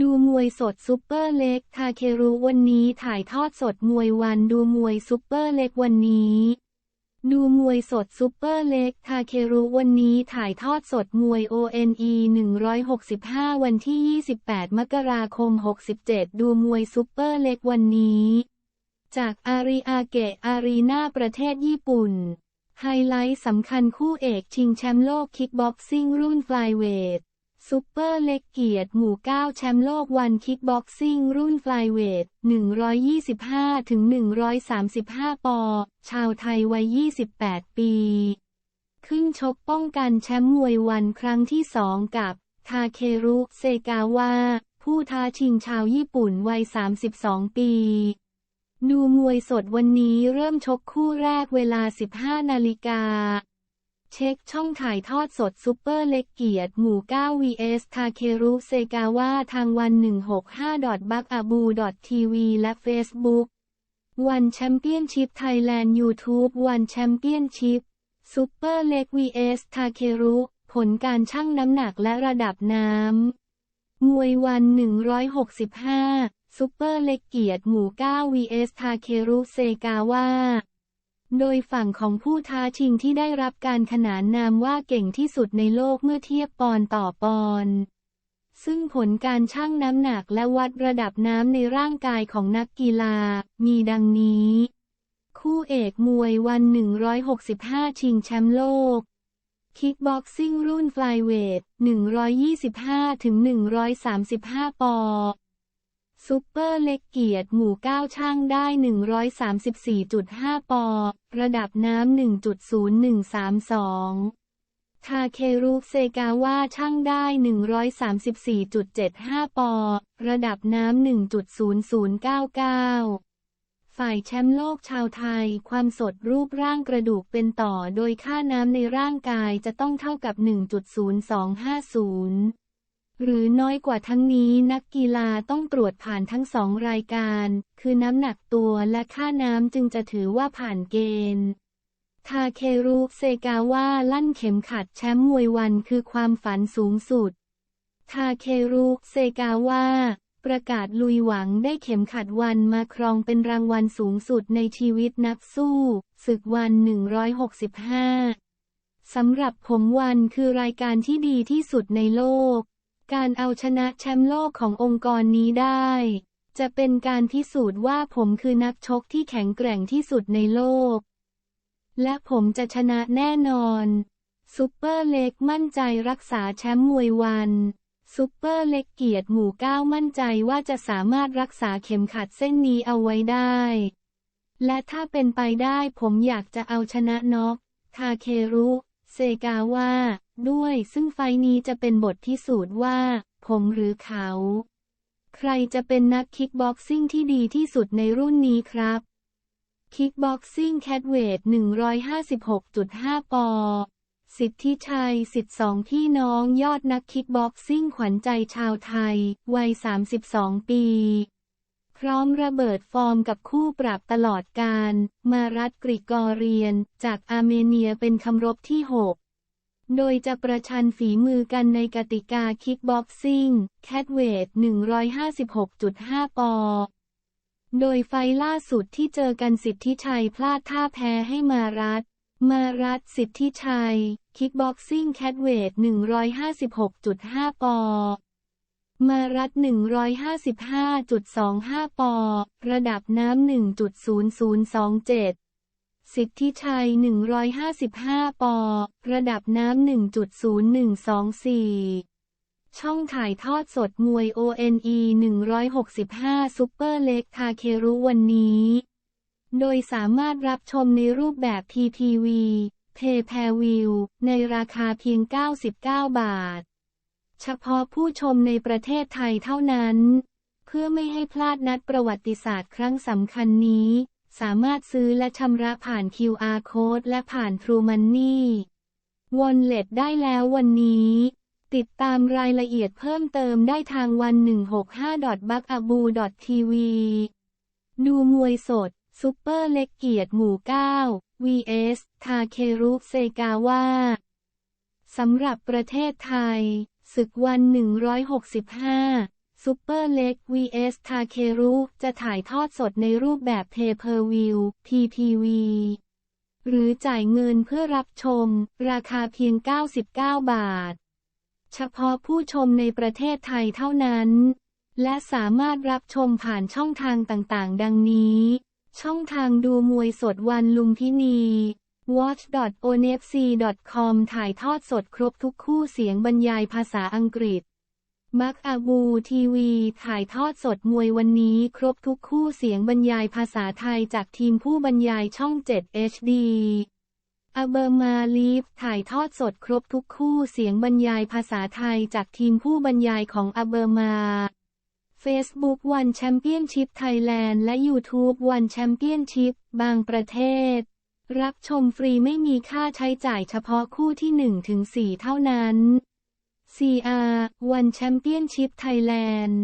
ดูมวยสดซุปเปอร์เล็กทาเครุวันนี้ถ่ายทอดสดมวยวันดูมวยซุปเปอร์เล็กวันนี้ ดูมวยสดซุปเปอร์เล็กทาเครุวันนี้ถ่ายทอดสดมวย ONE 165 วันที่ 28 มกราคม 67 ดูมวยซุปเปอร์เล็กวันนี้ จากอาริอาเกะอารีนาประเทศญี่ปุ่น ไฮไลท์สำคัญคู่เอกชิงแชมป์โลกคิกบ็อกซิ่งรุ่นฟลายเวท ซูเปอร์เล็กเกียรติหมู่ 9 แชมป์โลกวันคิกบ็อกซิ่ง รุ่นฟลายเวท 125ถึง135 ปอ ชาวไทยวัย 28 ปี ขึ้นชกป้องกันแชมป์มวยวันครั้งที่สองกับ ทาเครุ เซกาวะ ผู้ท้าชิงชาวญี่ปุ่นวัย 32 ปี ดูมวยสดวันนี้เริ่มชกคู่แรกเวลา 15 นาฬิกา เช็คช่องถ่ายทอดสดซูเปอร์เล็กเกียรติหมู่ 9 vs ทาเครุเซกาวะทางวัน 165 b u g a b o TV และ Facebook วันแชมเปี้ยนชิพไทยแลนด์ YouTube วันแชมเปี้ยนชิพซูเปอร์เล็ก vs ทาเครุผลการชั่งน้ำหนักและระดับน้ำมวยวัน 165ซูเปอร์เล็กเกียรติหมู่ 9 vs ทาเครุเซกาวะ โดยฝั่งของผู้ท้าชิงที่ได้รับการขนานนามว่าเก่งที่สุดในโลกเมื่อเทียบปอนต่อปอนซึ่งผลการชั่งน้ำหนักและวัดระดับน้ำในร่างกายของนักกีฬา มีดังนี้ คู่เอกมวยวัน 165 ชิงแชมป์โลก คิกบ็อกซิ่งรุ่นฟลายเวท 125ถึง135 ปอ ซูเปอร์เล็กเกียรติหมู่ 9 ช่างได้ 134.5 ปอ ระดับน้ำ 1.0132 ทาเครุเซกาวะช่างได้ 134.75 ปอ ระดับน้ำ 1.0099ฝ่ายแชมป์โลกชาวไทย ความสดรูปร่างกระดูกเป็นต่อโดยค่าน้ำในร่างกายจะต้องเท่ากับ 1.0250 หรือน้อยกว่าทั้งนี้นักกีฬาต้องตรวจผ่านทั้งสองรายการ คือน้ำหนักตัวและค่าน้ำจึงจะถือว่าผ่านเกณฑ์ ทาเครุเซกาวะลั่นเข็มขัดแชมป์มวยวันคือความฝันสูงสุด ทาเครุเซกาวะประกาศลุยหวังได้เข็มขัดวันมาครองเป็นรางวัลสูงสุดในชีวิตนักสู้ศึกวัน 165 สำหรับผมวันคือรายการที่ดีที่สุดในโลก การเอาชนะแชมป์โลกขององค์กรนี้ได้ จะเป็นการพิสูจน์ว่าผมคือนักชกที่แข็งแกร่งที่สุดในโลก และผมจะชนะแน่นอนซูเปอร์เล็กมั่นใจรักษาแชมป์มวยวันซูเปอร์เล็กเกียรติหมู่เก้ามั่นใจว่าจะสามารถรักษาเข็มขัดเส้นนี้เอาไว้ได้ และถ้าเป็นไปได้ผมอยากจะเอาชนะน็อกทาเครุ เซกาวะด้วยซึ่งไฟนี้จะเป็นบทพิสูจน์ว่า ผมหรือเขา ใครจะเป็นนักคิกบ็อกซิ่งที่ดีที่สุดในรุ่นนี้ครับ คิกบ็อกซิ่งแคทเวท 156.5 ปอ สิทธิชัยสิทธิสองพี่น้องยอดนักคิกบ็อกซิ่งขวัญใจชาวไทย วัย 32 ปี พร้อมระเบิดฟอร์มกับคู่ปรับตลอดการ มารัตกริกอเรียน จากอาร์เมเนียเป็นคำรบที่ 6 โดยจะประชันฝีมือกันในกติกาคิกบ็อกซิ่ง แคทเวท 156.5 ปอ โดยไฟล่าสุดที่เจอกันสิทธิชัยพลาดท่าแพ้ให้มารัตมารัตสิทธิชัย คิกบ็อกซิ่งแคทเวท 156.5 ปอ มารัต155.25 ปอ ระดับน้ำ 1.0027สิทธิชัย 155 ปอ ระดับน้ำ 1.0124 ช่องถ่ายทอดสดมวย ONE 165 ซุปเปอร์เล็กทาเครุวันนี้ โดยสามารถรับชมในรูปแบบ PPV Pay Per View ในราคาเพียง 99 บาท เฉพาะผู้ชมในประเทศไทยเท่านั้น เพื่อไม่ให้พลาดนัดประวัติศาสตร์ครั้งสำคัญนี้ สามารถซื้อและชำระผ่าน QR Code และผ่าน True Money Wallet ได้แล้ววันนี้ ติดตามรายละเอียดเพิ่มเติมได้ทางวัน 165 b u g a b o TV ดูมวยสด ซุปเปอร์เล็กเกียรติหมู่ 9 vs ทาเครุเซกาวะสำหรับประเทศไทย ศึกวัน 165ซูเปอร์เล็ก vs ทาเครุ จะถ่ายทอดสดในรูปแบบ Pay Per View PPV หรือจ่ายเงินเพื่อรับชม ราคาเพียง 99 บาท เฉพาะผู้ชมในประเทศไทยเท่านั้น และสามารถรับชมผ่านช่องทางต่างๆ ดังนี้ ช่องทางดูมวยสดวันลุมพินี watch.onfc.com ถ่ายทอดสดครบทุกคู่เสียงบรรยายภาษาอังกฤษ มักอาบูทีวี ถ่ายทอดสดมวยวันนี้ครบทุกคู่เสียงบรรยายภาษาไทยจากทีมผู้บรรยายช่อง 7 HD อเบอร์มาลีฟ ถ่ายทอดสดครบทุกคู่เสียงบรรยายภาษาไทยจากทีมผู้บรรยายของอเบอร์มา Facebook One Championship Thailand และ YouTube One Championship บางประเทศ รับชมฟรีไม่มีค่าใช้จ่ายเฉพาะคู่ที่1-4เท่านั้น CR วันแชมเปี้ยนชิพไทยแลนด์